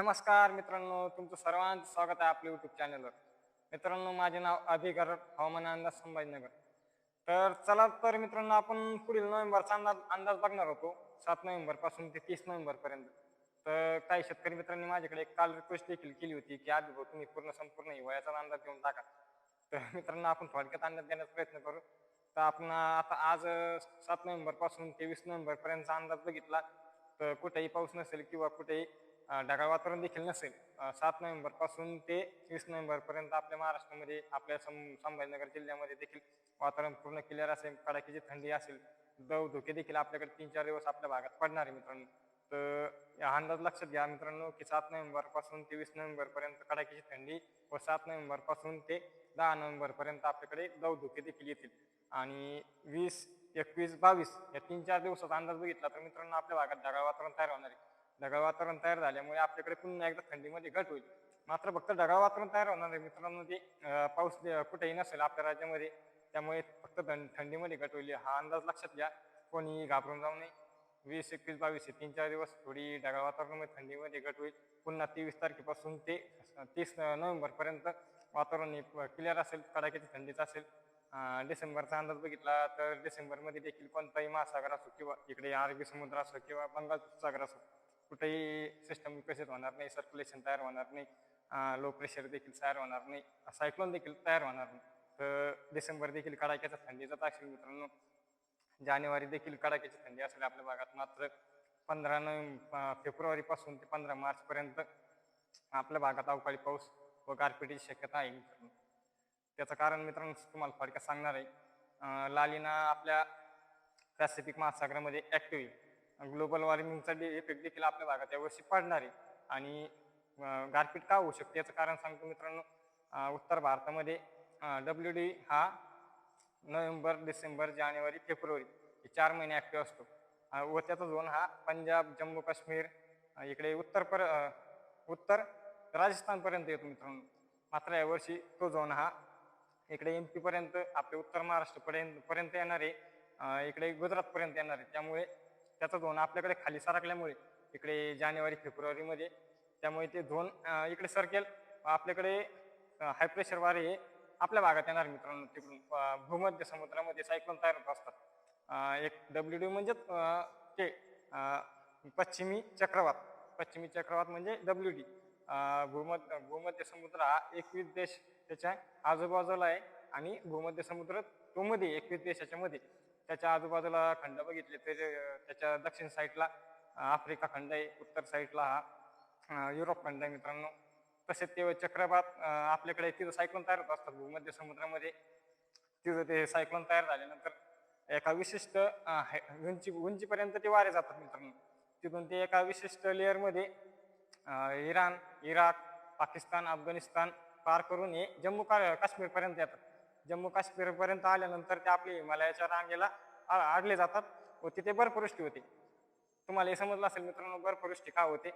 नमस्कार मित्रांनो तुमचं सर्वांचं स्वागत आहे आपल्या युट्यूब चॅनलवर मित्रांनो माझे नाव अभिकर हवामान अंदाज संभाजीनगर. तर चला तर मित्रांनो आपण पुढील नोव्हेंबरचा अंदाज अंदाज बघणार होतो. सात नोव्हेंबरपासून ते तीस नोव्हेंबर पर्यंत. तर काही शेतकरी मित्रांनी माझ्याकडे एक काल रिक्वेस्ट देखील केली होती की आधी भाऊ तुम्ही पूर्ण संपूर्ण हिवाळ्याचा अंदाज घेऊन टाका. तर मित्रांनो आपण थोडक्यात अंदाज देण्याचा प्रयत्न करू. तर आपण आता आज सात नोव्हेंबरपासून तेवीस नोव्हेंबर पर्यंतचा अंदाज बघितला. तर कुठेही पाऊस नसेल किंवा कुठेही ढगाळ वातावरण देखील नसेल सात नोव्हेंबरपासून ते वीस नोव्हेंबर पर्यंत आपल्या महाराष्ट्रामध्ये आपल्या सं संभाजीनगर जिल्ह्यामध्ये देखील वातावरण पूर्ण क्लिअर असेल. कडाक्याची थंडी असेल दव धुके देखील आपल्याकडे तीन चार दिवस आपल्या भागात पडणार आहे मित्रांनो. तर हा अंदाज लक्षात घ्या मित्रांनो की सात नोव्हेंबरपासून ते वीस नोव्हेंबर पर्यंत कडाक्याची थंडी व सात नोव्हेंबरपासून ते दहा नोव्हेंबर पर्यंत आपल्याकडे दव धोके देखील येतील. आणि वीस एकवीस बावीस या तीन चार दिवसाचा अंदाज बघितला तर मित्रांनो आपल्या भागात ढगाळ वातावरण तयार होणार आहे. ढगाळ वातावरण तयार झाल्यामुळे आपल्याकडे पुन्हा एकदा थंडीमध्ये घट होईल. मात्र फक्त ढगाळ वातावरण तयार होणार आहे मित्रांनो ते पाऊस कुठेही नसेल आपल्या राज्यामध्ये त्यामुळे फक्त थंडीमध्ये घट होईल. हा अंदाज लक्षात घ्या. कोणी घाबरून जाऊ नये. वीस एकवीस बावीस हे तीन चार दिवस थोडी ढगाळ वातावरणामध्ये थंडीमध्ये घट होईल. पुन्हा तेवीस तारखेपासून ते तीस नोव्हेंबरपर्यंत वातावरण क्लिअर असेल. कडाक्याची थंडीच असेल. डिसेंबरचा अंदाज बघितला तर डिसेंबरमध्ये देखील कोणताही महासागर असो किंवा इकडे अरबी समुद्र असो किंवा बंगाल सागर असो कुठेही सिस्टम विकसित होणार नाही सर्क्युलेशन तयार होणार नाही लो प्रेशर देखील तयार होणार नाही सायक्लोन देखील तयार होणार नाही. तर डिसेंबर देखील कडाक्याचा थंडीचा असेल मित्रांनो. जानेवारी देखील कडाक्याची थंडी असेल आपल्या भागात मात्र पंधरा नोव्हेंबर फेब्रुवारीपासून ते पंधरा मार्चपर्यंत आपल्या भागात अवकाळी पाऊस व गारपिटीची शक्यता आहे मित्रांनो. त्याचं कारण मित्रांनो तुम्हाला थोडक्यात सांगणार आहे. लालिना आपल्या पॅसिफिक महासागरामध्ये ॲक्टिव्ह आहे. ग्लोबल वॉर्मिंगचा डे इफेक्ट देखील आपल्या भागात यावर्षी पडणार आहे. आणि गारपीट का होऊ शकते याचं कारण सांगतो मित्रांनो उत्तर भारतामध्ये डब्ल्यू डी हा नोव्हेंबर डिसेंबर जानेवारी फेब्रुवारी हे चार महिने ॲक्टिव्ह असतो. व त्याचा झोन हा पंजाब जम्मू काश्मीर इकडे उत्तर पर उत्तर राजस्थानपर्यंत येतो मित्रांनो. मात्र यावर्षी तो झोन हा इकडे एम पीपर्यंत आपले उत्तर महाराष्ट्रपर्यंत पर्यंत येणार आहे. इकडे गुजरातपर्यंत येणार आहे. त्यामुळे त्याचा झोन आपल्याकडे खाली सरकल्यामुळे इकडे जानेवारी फेब्रुवारीमध्ये त्यामुळे ते झोन इकडे सरकेल. आपल्याकडे हाय प्रेशर वारे हे आपल्या भागात येणार मित्रांनो तिकडून. भूमध्य समुद्रामध्ये सायक्लोन तयार होत असतात. एक डब्ल्यू डी म्हणजेच ते पश्चिमी चक्रवात. पश्चिमी चक्रवात म्हणजे डब्ल्यू डी भूमध्य भूमध्य समुद्र हा एकवीस देश त्याच्या आजूबाजूला आहे आणि भूमध्य समुद्र तो मध्ये एकवीस देशाच्या मध्ये. त्याच्या आजूबाजूला खंड बघितले ते त्याच्या दक्षिण साईडला आफ्रिका खंड आहे उत्तर साईडला हा युरोप खंड आहे मित्रांनो. तसेच ते चक्रवात आपल्याकडे तिथं सायक्लोन तयार होत असतात भूमध्य समुद्रामध्ये. तिथं ते सायक्लोन तयार झाल्यानंतर एका विशिष्ट हाय- उंची उंचीपर्यंत ते वारे जातात मित्रांनो. तिथून ते एका विशिष्ट लेअरमध्ये इराण इराक पाकिस्तान अफगाणिस्तान पार करून हे जम्मू का काश्मीरपर्यंत येतात. जम्मू काश्मीरपर्यंत आल्यानंतर ते आपले हिमालयाच्या रांगेला आडले जातात. व तिथे बर्फवृष्टी होते. तुम्हाला हे समजलं असेल मित्रांनो बर्फवृष्टी का होते?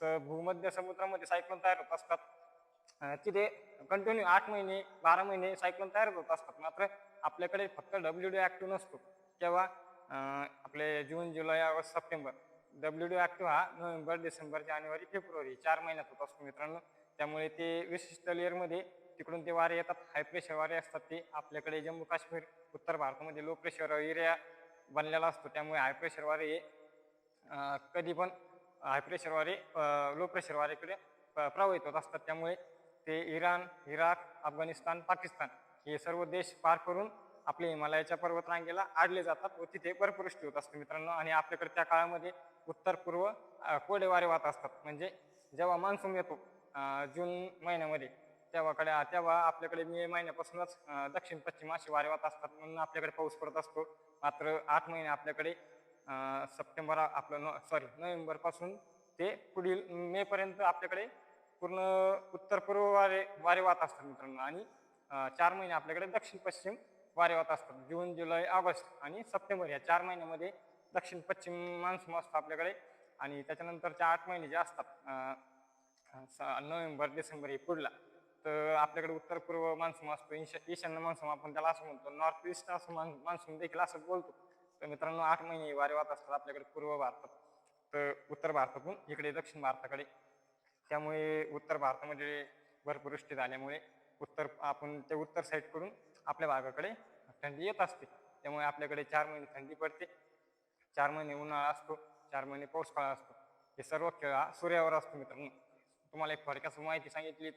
तर भूमध्य समुद्रामध्ये सायक्लोन तयार होत असतात. तिथे कंटिन्यू आठ महिने बारा महिने सायक्लोन तयार होत असतात. मात्र आपल्याकडे फक्त डब्ल्यू डी ॲक्टिव्ह नसतो. तेव्हा आपले June July August September. W D active हा नोव्हेंबर डिसेंबर जानेवारी फेब्रुवारी चार महिन्यात होत असतो मित्रांनो. त्यामुळे ते विशिष्ट लेअरमध्ये तिकडून ते वारे येतात. हाय प्रेशर वारे असतात ते. आपल्याकडे जम्मू काश्मीर उत्तर भारतामध्ये लो प्रेशर एरिया बनलेला असतो. त्यामुळे हाय प्रेशर वारे हे कधी पण हाय प्रेशर वारे लो प्रेशर वारेकडे प्रवाहित होत असतात. त्यामुळे ते इराण इराक अफगाणिस्तान पाकिस्तान हे सर्व देश पार करून आपल्या हिमालयाच्या पर्वतरांगेला आडले जातात व तिथे बर्फवृष्टी होत असते मित्रांनो. आणि आपल्याकडे त्या काळामध्ये उत्तर पूर्व कोडे वारे वाहत असतात. म्हणजे जेव्हा मान्सून येतो जून महिन्यामध्ये तेव्हाकडे तेव्हा आपल्याकडे मे महिन्यापासूनच दक्षिण पश्चिम असे वारे वाहत असतात. म्हणून आपल्याकडे पाऊस पडत असतो. मात्र आठ महिने आपल्याकडे सप्टेंबर आपलं नो सॉरी नोव्हेंबरपासून ते पुढील मेपर्यंत आपल्याकडे पूर्ण उत्तर पूर्व वारे वारे वाहत असतात मित्रांनो. आणि चार महिने आपल्याकडे दक्षिण पश्चिम वारे वाहत असतात. जून जुलै ऑगस्ट आणि सप्टेंबर या चार महिन्यामध्ये दक्षिण पश्चिम मान्सून असतो आपल्याकडे. आणि त्याच्यानंतरच्या आठ महिने जे असतात स- नोव्हेंबर डिसेंबर हे पुढला. तर आपल्याकडे उत्तर पूर्व मान्सून असतो ईशा ईशान्य मान्सून आपण त्याला असं म्हणतो नॉर्थ ईस्ट असं मान मान्सून देखील असं बोलतो. तर मित्रांनो आठ महिने वारे वाहत असतात आपल्याकडे पूर्व भारतात. तर उत्तर भारतातून इकडे दक्षिण भारताकडे. त्यामुळे उत्तर भारतामध्ये भरपूर वृष्टी झाल्यामुळे उत्तर आपण ते उत्तर साईडकडून आपल्या भागाकडे थंडी येत असते. त्यामुळे आपल्याकडे चार महिने थंडी पडते. चार महिने उन्हाळा असतो चार महिने पाऊस काळ असतो. हे सर्व खेळ हा सूर्यावर असतो मित्रांनो. तुम्हाला एक फडक्याचं माहिती सांगितली